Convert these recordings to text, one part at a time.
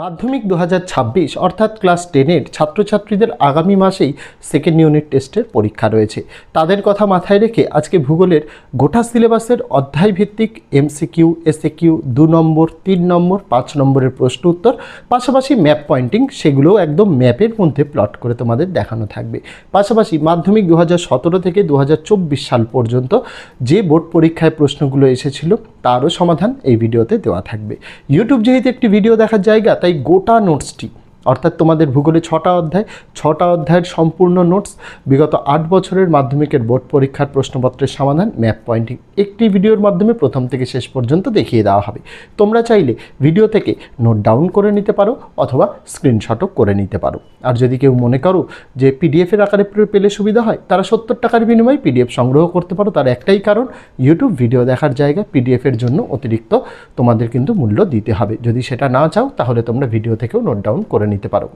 মাধ্যমিক দু হাজার ছাব্বিশ, অর্থাৎ ক্লাস টেনের ছাত্রছাত্রীদের আগামী মাসেই সেকেন্ড ইউনিট টেস্টের পরীক্ষা রয়েছে। তাদের কথা মাথায় রেখে আজকে ভূগোলের গোটা সিলেবাসের অধ্যায়ভিত্তিক এমসিকিউ এসএকিউ দু নম্বর, তিন নম্বর, পাঁচ নম্বরের প্রশ্ন উত্তর, পাশাপাশি ম্যাপ পয়েন্টিং, সেগুলোও একদম ম্যাপের মধ্যে প্লট করে তোমাদের দেখানো থাকবে। পাশাপাশি মাধ্যমিক দু হাজার সতেরো থেকে দু হাজার চব্বিশ সাল পর্যন্ত যে বোর্ড পরীক্ষায় প্রশ্নগুলো এসেছিল তারও সমাধান এই ভিডিওতে দেওয়া থাকবে। ইউটিউব যেহেতু একটি ভিডিও দেখার জায়গা, তাই গোটা নোটসটি অর্থাৎ তোমাদের ভূগোলে ছটা অধ্যায়, ছটা অধ্যায়ের সম্পূর্ণ নোটস বিগত আট বছরের মাধ্যমিকের বোর্ড পরীক্ষার প্রশ্নপত্রের সমাধান ম্যাপ পয়েন্টিং একটি ভিডিওর মাধ্যমে প্রথম থেকে শেষ পর্যন্ত দেখিয়ে দেওয়া হবে। তোমরা চাইলে ভিডিও থেকে নোট ডাউন করে নিতে পারো অথবা স্ক্রিনশটও করে নিতে পারো। আর যদি কেউ মনে করো যে পিডিএফের আকারে পেলে সুবিধা হয়, তারা সত্তর টাকার বিনিময়ে পিডিএফ সংগ্রহ করতে পারো। তার একটাই কারণ ইউটিউব ভিডিও দেখার জায়গায় পিডিএফের জন্য অতিরিক্ত তোমাদের কিন্তু মূল্য দিতে হবে। যদি সেটা না চাও, তাহলে তোমরা ভিডিও থেকেও নোট ডাউন করে নিতে পারো।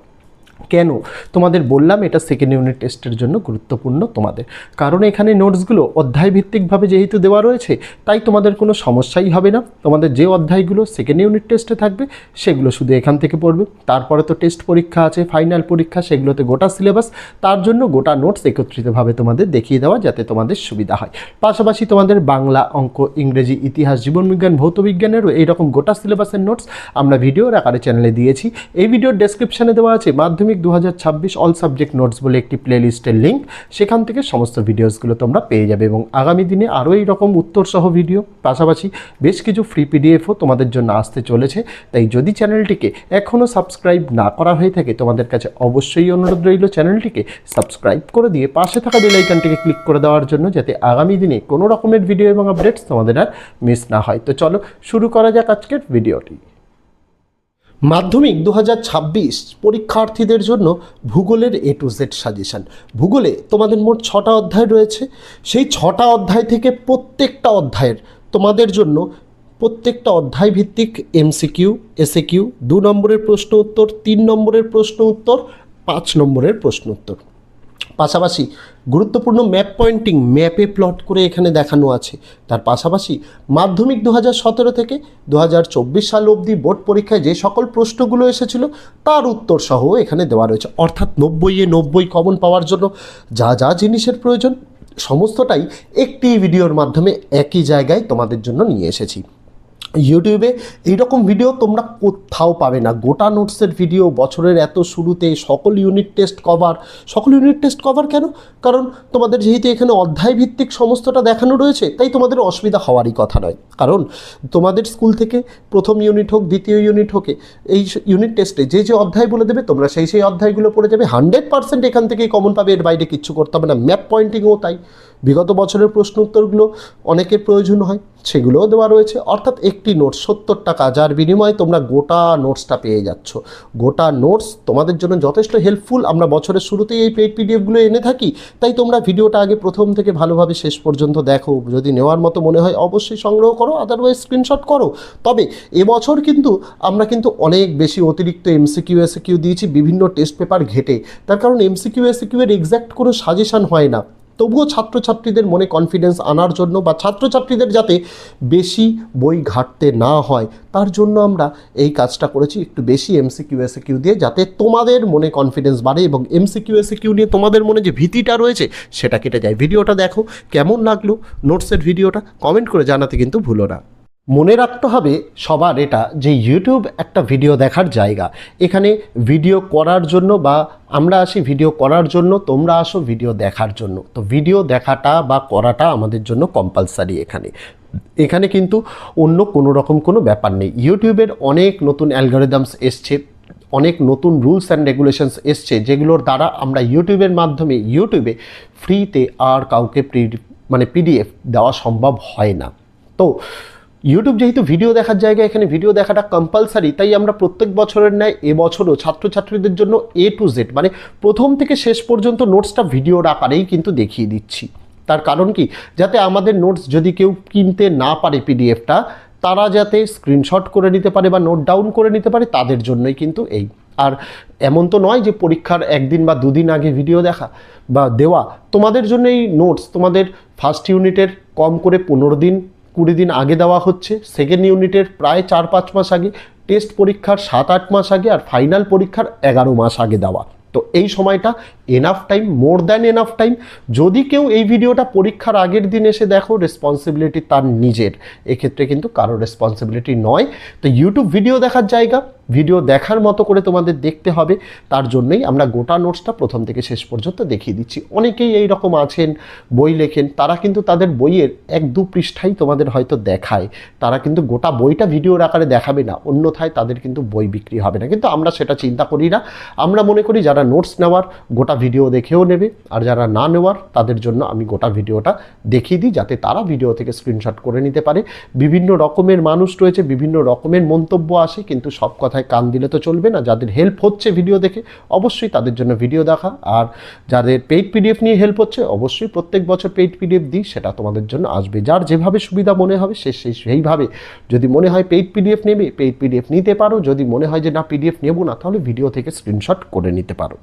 কেন? তোমাদের বললাম এটা সেকেন্ড ইউনিট টেস্টের জন্য গুরুত্বপূর্ণ তোমাদের। কারণ এখানে নোটসগুলো অধ্যায়ভিত্তিকভাবে যেহেতু দেওয়া রয়েছে, তাই তোমাদের কোনো সমস্যাই হবে না। তোমাদের যে অধ্যায়গুলো সেকেন্ড ইউনিট টেস্টে থাকবে, সেগুলো শুধু এখান থেকে পড়বে। তারপরে তো টেস্ট পরীক্ষা আছে ফাইনাল পরীক্ষা, সেগুলোতে গোটা সিলেবাস তার জন্য গোটা নোটস একত্রিতভাবে তোমাদের দেখিয়ে দেওয়া যাতে তোমাদের সুবিধা হয়। পাশাপাশি তোমাদের বাংলা, অঙ্ক, ইংরেজি, ইতিহাস জীবনবিজ্ঞান ভৌতবিজ্ঞানেরও এইরকম গোটা সিলেবাসের নোটস আমরা ভিডিওর আকারে চ্যানেলে দিয়েছি। এই ভিডিওর ডেসক্রিপশানে দেওয়া আছে, মাধ্যমিক দু হাজার ছাব্বিশ অল সাবজেক্ট নোটস বলে একটি প্লেলিস্টের লিঙ্ক সেখান থেকে সমস্ত ভিডিওসগুলো তোমরা পেয়ে যাবে এবং আগামী দিনে আরও এই রকম উত্তরসহ ভিডিও পাশাপাশি বেশ কিছু ফ্রি পিডিএফও তোমাদের জন্য আসতে চলেছে। তাই যদি চ্যানেলটিকে এখনও সাবস্ক্রাইব না করা হয়ে থাকে, তোমাদের কাছে অবশ্যই অনুরোধ রইল চ্যানেলটিকে সাবস্ক্রাইব করে দিয়ে পাশে থাকা বেল আইকনটিকে ক্লিক করে দেওয়ার জন্য, যাতে আগামী দিনে কোনো রকমের ভিডিও এবং আপডেটস তোমাদের আর মিস না হয়। তো চলো শুরু করা যাক আজকের ভিডিওটি মাধ্যমিক দু হাজার ছাব্বিশ পরীক্ষার্থীদের জন্য ভূগোলের এ টু জেড সাজেশান। ভূগোলে তোমাদের মোট ছটা অধ্যায় রয়েছে। সেই ছটা অধ্যায় থেকে প্রত্যেকটা অধ্যায়ের তোমাদের জন্য প্রত্যেকটা অধ্যায় ভিত্তিক এমসিকিউ, এসএকিউ, দু নম্বরের প্রশ্ন উত্তর, তিন নম্বরের প্রশ্ন উত্তর, পাঁচ নম্বরের প্রশ্ন উত্তর। পাশাপাশি গুরুত্বপূর্ণ ম্যাপ পয়েন্টিং ম্যাপে প্লট করে এখানে দেখানো আছে। তার পাশাপাশি মাধ্যমিক দু সতেরো থেকে দু চব্বিশ সাল অবধি বোর্ড পরীক্ষায় যে সকল প্রশ্নগুলো এসেছিল, তার উত্তর সহ এখানে দেওয়া রয়েছে। অর্থাৎ নব্বইয়ে নব্বই কমন পাওয়ার জন্য যা যা জিনিসের প্রয়োজন, সমস্তটাই একটি ভিডিওর মাধ্যমে একই জায়গায় তোমাদের জন্য নিয়ে এসেছি। ইউটিউবে এইরকম ভিডিও তোমরা কোথাও পাবে না। গোটা নোটসের ভিডিও বছরের এত শুরুতে সকল ইউনিট টেস্ট কভার সকল ইউনিট টেস্ট কভার কেন? কারণ তোমাদের যেহেতু এখানে অধ্যায় ভিত্তিক সমস্তটা দেখানো রয়েছে, তাই তোমাদের অসুবিধা হওয়ারই কথা নয়। কারণ তোমাদের স্কুল থেকে প্রথম ইউনিট হোক, দ্বিতীয় ইউনিট হোকে, এই ইউনিট টেস্টে যে যে অধ্যায় বলে দেবে, তোমরা সেই সেই অধ্যায়গুলো পড়ে যাবে। হান্ড্রেড পার্সেন্ট এখান থেকেই কমন পাবে, এর বাইরে কিচ্ছু করতে হবে না। ম্যাপ পয়েন্টিংও তাই। বিগত বছরের প্রশ্ন উত্তরগুলো অনেকের প্রয়োজন হয়, সেগুলোও দেওয়া রয়েছে। অর্থাৎ একটি নোটস সত্তর টাকা, যার বিনিময়ে তোমরা গোটা নোটসটা পেয়ে যাচ্ছ। গোটা নোটস তোমাদের জন্য যথেষ্ট হেল্পফুল। আমরা বছরের শুরুতেই এই পেড পিডিএফগুলো এনে থাকি, তাই তোমরা ভিডিওটা আগে প্রথম থেকে ভালোভাবে শেষ পর্যন্ত দেখো। যদি নেওয়ার মতো মনে হয়, অবশ্যই সংগ্রহ করো আদারওয়াইজ স্ক্রিনশট করো। তবে এবছর কিন্তু আমরা কিন্তু অনেক বেশি অতিরিক্ত এমসিকিউ এসিকিউ দিয়েছি, বিভিন্ন টেস্ট পেপার ঘেটে। তার কারণ এমসিকিউ এসিকিউ এর এক্স্যাক্ট কোনো সাজেশন হয় না। তবুও ছাত্রছাত্রীদের মনে কনফিডেন্স আনার জন্য বা ছাত্রছাত্রীদের যাতে বেশি বই ঘাটতে না হয়, তার জন্য আমরা এই কাজটা করেছি। একটু বেশি এমসিকিউ এসিকিউ দিয়ে যাতে তোমাদের মনে কনফিডেন্স বাড়ে এবং এমসিকিউ এসিকিউ নিয়ে তোমাদের মনে যে ভীতিটা রয়েছে, সেটা কেটে যায়। ভিডিওটা দেখো, কেমন লাগল নোটসের ভিডিওটা কমেন্ট করে জানাতে কিন্তু ভুলো না। মনে রাখতে হবে সবার এটা যে ইউটিউব একটা ভিডিও দেখার জায়গা। এখানে ভিডিও করার জন্য বা আমরা আসি ভিডিও করার জন্য, তোমরা আসো ভিডিও দেখার জন্য। তো ভিডিও দেখাটা বা করাটা আমাদের জন্য কম্পালসারি এখানে। এখানে কিন্তু অন্য কোনো রকম কোনো ব্যাপার নেই। ইউটিউবের অনেক নতুন অ্যালগোরিদমস এসছে, অনেক নতুন রুলস অ্যান্ড রেগুলেশনস এসছে, যেগুলোর দ্বারা আমরা ইউটিউবের মাধ্যমে ইউটিউবে ফ্রিতে আর কাউকে মানে পিডিএফ দেওয়া সম্ভব হয় না। তো ইউটিউব যেহেতু ভিডিও দেখার জায়গা, এখানে ভিডিও দেখাটা কম্পালসারি তাই আমরা প্রত্যেক বছরের ন্যায় এবছরও ছাত্রছাত্রীদের জন্য এ টু জেড মানে প্রথম থেকে শেষ পর্যন্ত নোটসটা ভিডিওর আকারেই কিন্তু দেখিয়ে দিচ্ছি। তার কারণ কি? যাতে আমাদের নোটস যদি কেউ কিনতে না পারে পিডিএফটা তারা যাতে স্ক্রিনশট করে নিতে পারে বা নোট ডাউন করে নিতে পারে, তাদের জন্যই কিন্তু এই। আর এমন তো নয় যে পরীক্ষার একদিন বা দুদিন আগে ভিডিও দেখা বা দেওয়া। তোমাদের জন্য এই নোটস তোমাদের ফার্স্ট ইউনিটের কম করে পনেরো দিন কুড়ি দিন আগে দেওয়া হচ্ছে। সেকেন্ড ইউনিটের প্রায় চার পাঁচ মাস আগে টেস্ট পরীক্ষার সাত আট মাস আগে আর ফাইনাল পরীক্ষার এগারো মাস আগে দেওয়া। তো এই সময়টা enough time more than enough time যদি কেউ এই ভিডিওটা পরীক্ষার আগের দিন এসে দেখো রেসপন্সিবিলিটি তার নিজের। এক্ষেত্রে কিন্তু কারও রেসপন্সিবিলিটি নয়। তো ইউটিউব ভিডিও দেখার জায়গা ভিডিও দেখার মতো করে তোমাদের দেখতে হবে। তার জন্যই আমরা গোটা নোটসটা প্রথম থেকে শেষ পর্যন্ত দেখিয়ে দিচ্ছি। অনেকেই এই রকম আছেন, বই লেখেন, তারা কিন্তু তাদের বইয়ের এক দু পৃষ্ঠাই তোমাদের হয়তো দেখায়। তারা কিন্তু গোটা বইটা ভিডিওর আকারে দেখাবে না, অন্যথায় তাদের কিন্তু বই বিক্রি হবে না। কিন্তু আমরা সেটা চিন্তা করি না। আমরা মনে করি যারা নোটস নেওয়ার গোটা ভিডিও দেখেও নেবে। আর যারা না নেওয়ার, তাদের জন্য আমি গোটা ভিডিওটা দেখিয়ে দিই, যাতে তারা ভিডিও থেকে স্ক্রিনশট করে নিতে পারে। বিভিন্ন রকমের মানুষ রয়েছে, বিভিন্ন রকমের মন্তব্য আসে, কিন্তু সব কথায় কান দিলে তো চলবে না। যাদের হেল্প হচ্ছে ভিডিও দেখে, অবশ্যই তাদের জন্য ভিডিও দেখা। আর যাদের পেইড পিডিএফ নিয়ে হেল্প হচ্ছে, অবশ্যই প্রত্যেক বছর পেইড পিডিএফ দিই, সেটা তোমাদের জন্য আসবে। যার যেভাবে সুবিধা মনে হবে, সে সেই সেইভাবে। যদি মনে হয় পেইড পিডিএফ নেবে পেইড পিডিএফ নিতে পারো। যদি মনে হয় যে না পিডিএফ নেব না, তাহলে ভিডিও থেকে স্ক্রিনশট করে নিতে পারো।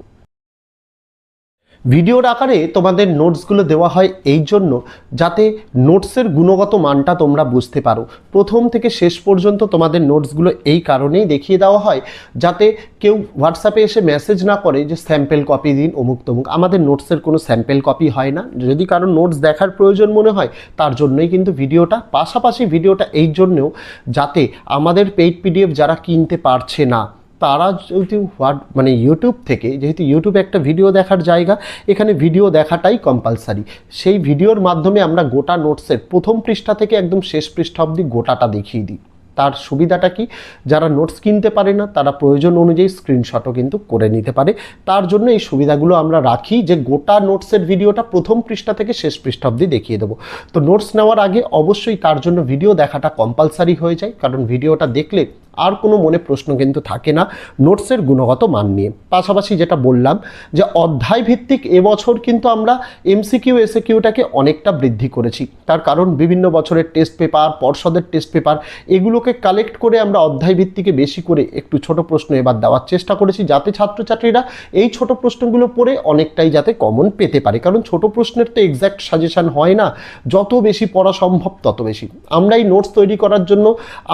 ভিডিওর আকারে তোমাদের নোটসগুলো দেওয়া হয় এই জন্য যাতে নোটসের গুণগত মানটা তোমরা বুঝতে পারো। প্রথম থেকে শেষ পর্যন্ত তোমাদের নোটসগুলো এই কারণেই দেখিয়ে দেওয়া হয় যাতে কেউ হোয়াটসঅ্যাপে এসে মেসেজ না করে যে স্যাম্পেল কপি দিন অমুক তমুক। আমাদের নোটসের কোনো স্যাম্পেল কপি হয় না। যদি কারও নোটস দেখার প্রয়োজন মনে হয়, তার জন্যই কিন্তু ভিডিওটা। পাশাপাশি ভিডিওটা এই জন্যেও যাতে আমাদের পেইড পিডিএফ যারা কিনতে পারছে না তারা যদি হোয়াট মানে ইউটিউব থেকে, যেহেতু ইউটিউব একটা ভিডিও দেখার জায়গা, এখানে ভিডিও দেখাটাই কম্পালসারি সেই ভিডিওর মাধ্যমে আমরা গোটা নোটসের প্রথম পৃষ্ঠা থেকে একদম শেষ পৃষ্ঠা অবধি গোটাটা দেখিয়ে দিই। তার সুবিধাটা কি? যারা নোটস কিনতে পারে না, তারা প্রয়োজন অনুযায়ী স্ক্রিনশটও কিন্তু করে নিতে পারে। তার জন্য এই সুবিধাগুলো আমরা রাখি যে গোটা নোটসের ভিডিওটা প্রথম পৃষ্ঠা থেকে শেষ পৃষ্ঠা অবধি দেখিয়ে দেবো। তো নোটস নেওয়ার আগে অবশ্যই তার জন্য ভিডিও দেখাটা কম্পালসারি হয়ে যায়, কারণ ভিডিওটা দেখলে আর কোনো মনে প্রশ্ন কিন্তু থাকে না। নোটসের গুণগত মান নিয়ে। পাশাপাশি যেটা বললাম যে অধ্যায় ভিত্তিক এবছর কিন্তু আমরা এমসিকিউ এসে কিউটাকে অনেকটা বৃদ্ধি করেছি। তার কারণ বিভিন্ন বছরের টেস্ট পেপার পর্ষদের টেস্ট পেপার এগুলোকে কালেক্ট করে আমরা অধ্যায় ভিত্তিকে বেশি করে একটু ছোট প্রশ্ন এবার দেওয়ার চেষ্টা করেছি, যাতে ছাত্রছাত্রীরা এই ছোট প্রশ্নগুলো পড়ে অনেকটাই যাতে কমন পেতে পারে। কারণ ছোট প্রশ্নের তো এক্স্যাক্ট সাজেশান হয় না। যত বেশি পড়া সম্ভব তত বেশি। আমরা এই নোটস তৈরি করার জন্য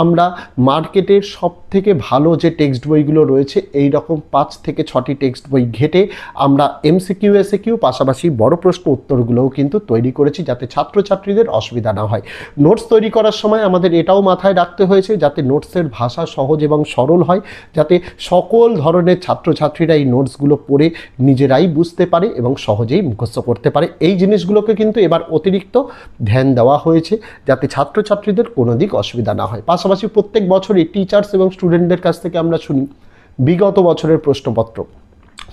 আমরা মার্কেটের সব থেকে ভালো যে টেক্সট বইগুলো রয়েছে এই রকম পাঁচ থেকে ছটি টেক্সট বই ঘেটে আমরা এমসিকিউ এসিকিউ পাশাপাশি বড় প্রশ্ন উত্তরগুলোও কিন্তু তৈরি করেছি যাতে ছাত্রছাত্রীদের অসুবিধা না হয়। নোটস তৈরি করার সময় আমাদের এটাও মাথায় রাখতে হয়েছে যাতে নোটসের ভাষা সহজ এবং সরল হয়, যাতে সকল ধরনের ছাত্রছাত্রীরা এই নোটসগুলো পড়ে নিজেরাই বুঝতে পারে এবং সহজেই মুখস্থ করতে পারে। এই জিনিসগুলোকে কিন্তু এবার অতিরিক্ত ধ্যান দেওয়া হয়েছে যাতে ছাত্রছাত্রীদের কোনো দিক অসুবিধা না হয়। পাশাপাশি প্রত্যেক বছরই টিচার্স এবং স্টুডেন্টদের কাছ থেকে আমরা শুনি বিগত বছরের প্রশ্নপত্র।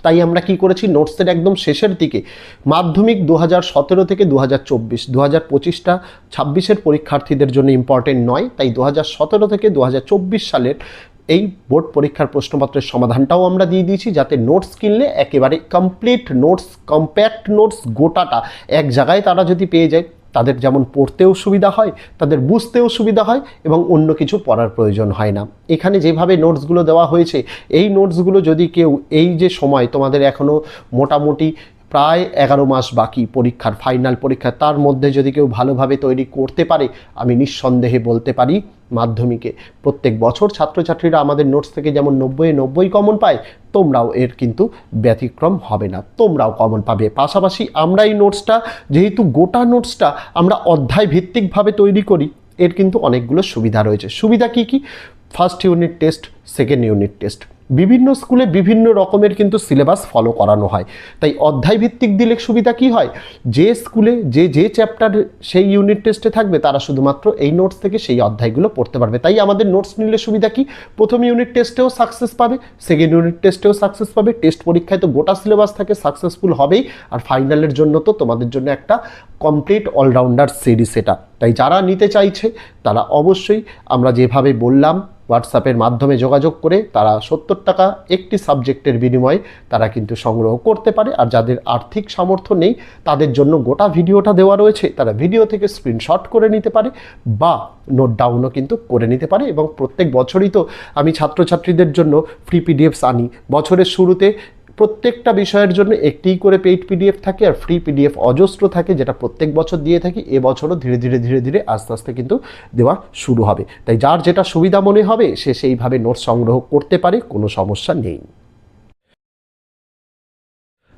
তাই আমরা কি করেছি? নোটসের একদম শেষের দিকে মাধ্যমিক দু হাজার সতেরো থেকে দু হাজার চব্বিশ দু হাজার পঁচিশটা ছাব্বিশের পরীক্ষার্থীদের জন্য ইম্পর্টেন্ট নয়। তাই দু হাজার সতেরো থেকে দু হাজার চব্বিশ সালের এই বোর্ড পরীক্ষার প্রশ্নপত্রের সমাধানটাও আমরা দিয়ে দিয়েছি যাতে নোটস কিনলে একেবারে কমপ্লিট নোটস কম্প্যাক্ট নোটস গোটাটা এক জায়গায় তারা যদি পেয়ে যায়। তাদের যেমন পড়তেও সুবিধা হয়, তাদের বুঝতেও সুবিধা হয় এবং অন্য কিছু পড়ার প্রয়োজন হয় না। এখানে যেভাবে নোটসগুলো দেওয়া হয়েছে, এই নোটসগুলো যদি কেউ এই যে সময় তোমাদের এখনও মোটামুটি প্রায় এগারো মাস বাকি পরীক্ষার ফাইনাল পরীক্ষা। তার মধ্যে যদি কেউ ভালোভাবে তৈরি করতে পারে, আমি নিঃসন্দেহে বলতে পারি মাধ্যমিকে। প্রত্যেক বছর ছাত্রছাত্রীরা আমাদের নোটস থেকে যেমন নব্বই নব্বই কমন পায়, তোমরাও এর কিন্তু ব্যতিক্রম হবে না। তোমরাও কমন পাবে। পাশাপাশি আমরা এই নোটসটা যেহেতু গোটা নোটসটা আমরা অধ্যায় ভিত্তিকভাবে তৈরি করি, এর কিন্তু অনেকগুলো সুবিধা রয়েছে। সুবিধা কি কি? First unit test second unit test বিভিন্ন স্কুলে বিভিন্ন রকমের কিন্তু সিলেবাস ফলো করানো হয়। তাই অধ্যায় ভিত্তিক দিলে সুবিধা কি হয়? যে স্কুলে যে যে চ্যাপ্টার সেই ইউনিট টেস্টে থাকবে, তারা শুধুমাত্র এই নোটস থেকে সেই অধ্যায়গুলো পড়তে পারবে। তাই আমাদের নোটস নিলে সুবিধা কি? প্রথম ইউনিট টেস্টেও সাকসেস পাবে সেকেন্ড ইউনিট টেস্টেও সাকসেস পাবে টেস্ট পরীক্ষায় তো গোটা সিলেবাস থাকে সাকসেসফুল হবেই। আর ফাইনালের জন্য তো তোমাদের জন্য একটা কমপ্লিট অলরাউন্ডার সিরিজ এটা তাই যারা নিতে চাইছে, তারা অবশ্যই আমরা যেভাবে বললাম হোয়াটসঅ্যাপের মাধ্যমে যোগাযোগ করে তারা সত্তর টাকা একটি সাবজেক্টের বিনিময়ে তারা কিন্তু সংগ্রহ করতে পারে। আর যাদের আর্থিক সামর্থ্য নেই, তাদের জন্য গোটা ভিডিওটা দেওয়া রয়েছে। তারা ভিডিও থেকে স্ক্রিনশট করে নিতে পারে বা নোট ডাউনও কিন্তু করে নিতে পারে। এবং প্রত্যেক বছরই তো আমি ছাত্রছাত্রীদের জন্য ফ্রি পিডিএফস আনি। বছরের শুরুতে প্রত্যেকটা বিষয়ের জন্য একটিই করে পেইড পিডিএফ থাকে আর ফ্রি পিডিএফ অজস্র থাকে, যেটা প্রত্যেক বছর দিয়ে থাকি, এবছরও ধীরে ধীরে ধীরে ধীরে আস্তে আস্তে কিন্তু দেওয়া শুরু হবে। তাই যার যেটা সুবিধা মনে হবে, সে সেইভাবে নোট সংগ্রহ করতে পারে, কোনো সমস্যা নেই।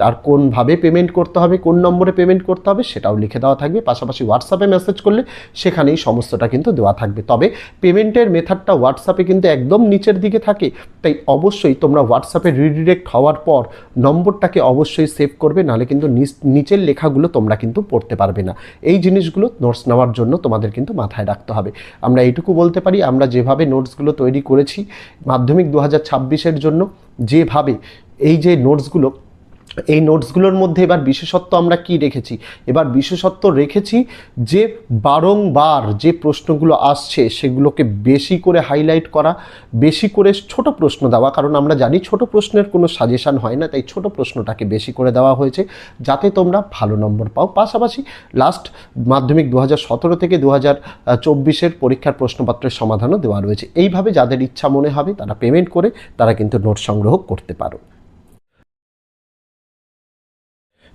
তার কোনভাবে পেমেন্ট করতে হবে, কোন নম্বরে পেমেন্ট করতে হবে সেটাও লিখে দেওয়া থাকবে। পাশাপাশি হোয়াটসঅ্যাপে মেসেজ করলে সেখানেই সমস্তটা কিন্তু দেওয়া থাকবে। তবে পেমেন্টের মেথডটা হোয়াটসঅ্যাপে কিন্তু একদম নিচের দিকে থাকে। তাই অবশ্যই তোমরা হোয়াটসঅ্যাপে রিডিরেক্ট হওয়ার পর নম্বরটাকে অবশ্যই সেভ করবে, নাহলে কিন্তু নিচ- নিচের লেখাগুলো তোমরা কিন্তু পড়তে পারবে না। এই জিনিসগুলো নোটস নেওয়ার জন্য তোমাদের কিন্তু মাথায় রাখতে হবে। আমরা এইটুকু বলতে পারি, আমরা যেভাবে নোটসগুলো তৈরি করেছি মাধ্যমিক দু হাজার জন্য, যেভাবে এই যে নোটসগুলো এই নোটসগুলোর মধ্যে এবার বিশেষত্ব আমরা কি রেখেছি? এবার বিশেষত্ব রেখেছি যে বারংবার যে প্রশ্নগুলো আসছে সেগুলোকে বেশি করে হাইলাইট করা, বেশি করে ছোট প্রশ্ন দেওয়া, কারণ আমরা জানি ছোট প্রশ্নের কোনো সাজেশন হয় না, তাই ছোট প্রশ্নটাকে বেশি করে দেওয়া হয়েছে যাতে তোমরা ভালো নম্বর পাও। পাশাপাশি লাস্ট মাধ্যমিক দু হাজার সতেরো থেকে দু হাজার চব্বিশের পরীক্ষার প্রশ্নপত্রের সমাধানও দেওয়া রয়েছে। এইভাবে যাদের ইচ্ছা মনে হবে তারা পেমেন্ট করে, তারা কিন্তু নোট সংগ্রহ করতে পারো।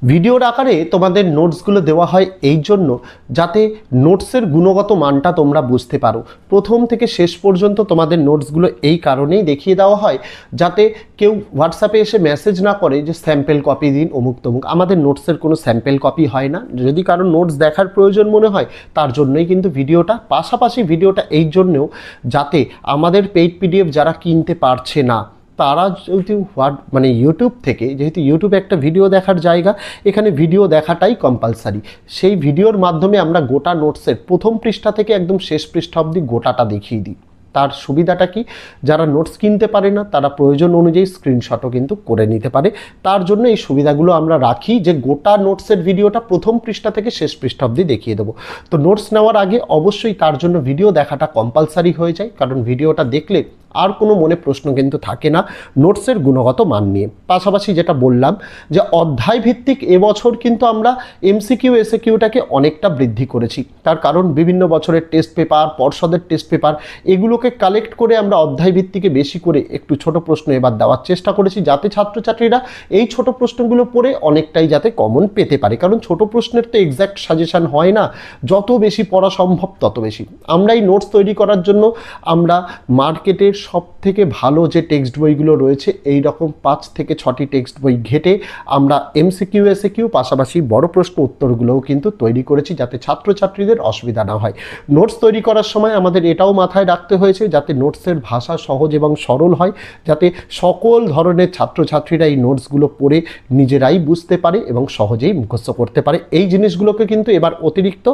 ভিডিওর আকারে তোমাদের নোটসগুলো দেওয়া হয় এই জন্য যাতে নোটসের গুণগত মানটা তোমরা বুঝতে পারো। প্রথম থেকে শেষ পর্যন্ত তোমাদের নোটসগুলো এই কারণেই দেখিয়ে দেওয়া হয় যাতে কেউ হোয়াটসঅ্যাপে এসে মেসেজ না করে যে স্যাম্পেল কপি দিন অমুক তমুক। আমাদের নোটসের কোনো স্যাম্পেল কপি হয় না। যদি কারও নোটস দেখার প্রয়োজন মনে হয়, তার জন্যই কিন্তু ভিডিওটা। পাশাপাশি ভিডিওটা এই জন্যেও যাতে আমাদের পেইড পিডিএফ যারা কিনতে পারছে না তারা যেহেতু হোয়াট মানে ইউটিউব থেকে, যেহেতু ইউটিউব একটা ভিডিও দেখার জায়গা, এখানে ভিডিও দেখাটাই কম্পালসারি সেই ভিডিওর মাধ্যমে আমরা গোটা নোটসের প্রথম পৃষ্ঠা থেকে একদম শেষ পৃষ্ঠা অবধি গোটাটা দেখিয়ে দিই। তার সুবিধাটা কি? যারা নোটস কিনতে পারে না, তারা প্রয়োজন অনুযায়ী স্ক্রিনশটও কিন্তু করে নিতে পারে। তার জন্য এই সুবিধাগুলো আমরা রাখি যে গোটা নোটসের ভিডিওটা প্রথম পৃষ্ঠা থেকে শেষ পৃষ্ঠা অবধি দেখিয়ে দেবো। তো নোটস নেওয়ার আগে অবশ্যই তার জন্য ভিডিও দেখাটা কম্পালসারি হয়ে যায়, কারণ ভিডিওটা দেখলে আর কোনো মনে প্রশ্ন কিন্তু থাকে না। নোটসের গুণগত মান নিয়ে। পাশাপাশি যেটা বললাম যে অধ্যায় ভিত্তিক এবছর কিন্তু আমরা এমসিকিউ এসএকিউটাকে অনেকটা বৃদ্ধি করেছি। তার কারণ বিভিন্ন বছরের টেস্ট পেপার পর্ষদের টেস্ট পেপার এগুলোকে কালেক্ট করে আমরা অধ্যায় ভিত্তিকে বেশি করে একটু ছোট প্রশ্ন এবার দেওয়ার চেষ্টা করেছি, যাতে ছাত্রছাত্রীরা এই ছোট প্রশ্নগুলো পড়ে অনেকটাই যাতে কমন পেতে পারে। কারণ ছোট প্রশ্নের তো এক্স্যাক্ট সাজেশান হয় না। যত বেশি পড়া সম্ভব তত বেশি। আমরা এই নোটস তৈরি করার জন্য আমরা মার্কেটের সব থেকে ভালো যে টেক্সট বইগুলো রয়েছে এই রকম পাঁচ থেকে ছটি টেক্সট বই ঘেটে আমরা এমসিকিউ এসিকিউ পাশাপাশি বড় প্রশ্ন উত্তরগুলোও কিন্তু তৈরি করেছি যাতে ছাত্রছাত্রীদের অসুবিধা না হয়। নোটস তৈরি করার সময় আমাদের এটাও মাথায় রাখতে হয়েছে যাতে নোটসের ভাষা সহজ এবং সরল হয়, যাতে সকল ধরনের ছাত্রছাত্রীরা এই নোটসগুলো পড়ে নিজেরাই বুঝতে পারে এবং সহজেই মুখস্থ করতে পারে। এই জিনিসগুলোকে কিন্তু এবার অতিরিক্ত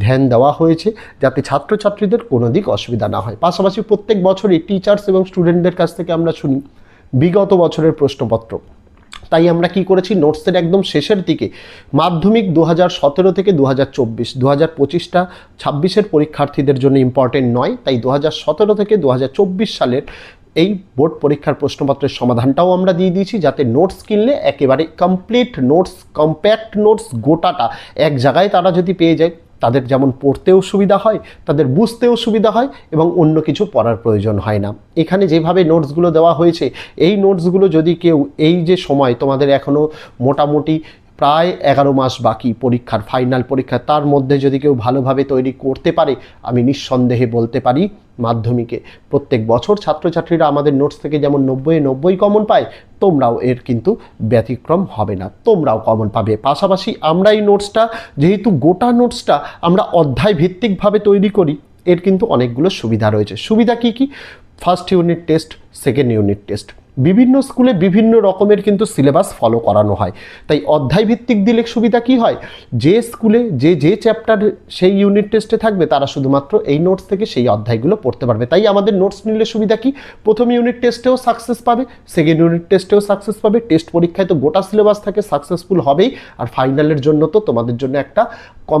ধ্যান দেওয়া হয়েছে যাতে ছাত্রছাত্রীদের কোনো দিক অসুবিধা না হয়। পাশাপাশি প্রত্যেক বছরই টিচার্স এবং স্টুডেন্টদের কাছ থেকে আমরা শুনি, বিগত বছরের প্রশ্নপত্র। তাই আমরা কি করেছি? নোটসের একদম শেষের দিকে, মাধ্যমিক দু হাজার সতেরো থেকে দু হাজার চব্বিশ দু হাজার পঁচিশটা ছাব্বিশের পরীক্ষার্থীদের জন্য ইম্পর্টেন্ট নয়, তাই দু হাজার সতেরো থেকে দু হাজার চব্বিশ সালের এই বোর্ড পরীক্ষার প্রশ্নপত্রের সমাধানটাও আমরা দিয়ে দিয়েছি, যাতে নোটস কিনলে একেবারে কমপ্লিট নোটস কম্প্যাক্ট নোটস গোটাটা এক জায়গায় তারা যদি পেয়ে যায়। তাদের যেমন পড়তেও সুবিধা হয়, তাদের বুঝতেও সুবিধা হয় এবং অন্য কিছু পড়ার প্রয়োজন হয় না। এখানে যেভাবে নোটসগুলো দেওয়া হয়েছে, এই নোটসগুলো যদি কেউ এই যে সময় তোমাদের এখনও মোটামুটি প্রায় এগারো মাস বাকি পরীক্ষার ফাইনাল পরীক্ষা। তার মধ্যে যদি কেউ ভালোভাবে তৈরি করতে পারে, আমি নিঃসন্দেহে বলতে পারি মাধ্যমিকে। প্রত্যেক বছর ছাত্রছাত্রীরা আমাদের নোটস থেকে যেমন নব্বই নব্বই কমন পায়, তোমরাও এর কিন্তু ব্যতিক্রম হবে না। তোমরাও কমন পাবে। পাশাপাশি আমরা এই নোটসটা যেহেতু গোটা নোটসটা আমরা অধ্যায় ভিত্তিকভাবে তৈরি করি, এর কিন্তু অনেকগুলো সুবিধা রয়েছে। সুবিধা কি কি? First unit test second unit test বিভিন্ন স্কুলে বিভিন্ন রকমের কিন্তু সিলেবাস ফলো করানো হয়। তাই অধ্যায় ভিত্তিক দিলে সুবিধা কি হয়? যে স্কুলে যে যে চ্যাপ্টার সেই ইউনিট টেস্টে থাকবে, তারা শুধুমাত্র এই নোটস থেকে সেই অধ্যায়গুলো পড়তে পারবে। তাই আমাদের নোটস নিলে সুবিধা কি? প্রথম ইউনিট টেস্টেও সাকসেস পাবে সেকেন্ড ইউনিট টেস্টেও সাকসেস পাবে টেস্ট পরীক্ষায় তো গোটা সিলেবাস থাকে সাকসেসফুল হবেই। আর ফাইনালের জন্য তো তোমাদের জন্য একটা কম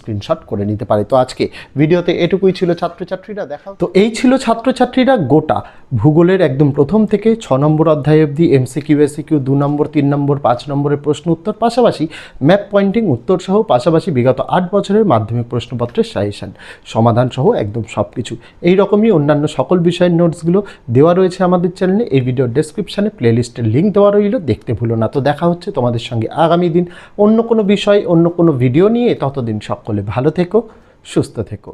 স্ক্রিনশট করে নিতে পারে। তো আজকে ভিডিওতে এটুকুই ছিল ছাত্রছাত্রীরা দেখা তো এই ছিল ছাত্রছাত্রীরা গোটা। ভূগোলের একদম প্রথম থেকে ছ নম্বর অধ্যায় অবধি এমসিকিউ এসিকিউ দু নম্বর, তিন নম্বর, পাঁচ নম্বরের প্রশ্ন উত্তর, পাশাপাশি ম্যাপ পয়েন্টিং উত্তর সহ পাশাপাশি বিগত আট বছরের মাধ্যমিক প্রশ্নপত্রের সাজেশন। সমাধান সহ একদম সব কিছু এই রকমই অন্যান্য সকল বিষয়ের নোটসগুলো দেওয়া রয়েছে আমাদের চ্যানেলে। এই ভিডিওর ডেসক্রিপশানে প্লেলিস্টের লিঙ্ক দেওয়া রইল। দেখতে ভুলো না। তো দেখা হচ্ছে তোমাদের সঙ্গে আগামী দিন অন্য কোনো বিষয়, অন্য কোনো ভিডিও নিয়ে। ততদিন সকলে ভালো থেকো, সুস্থ থেকো।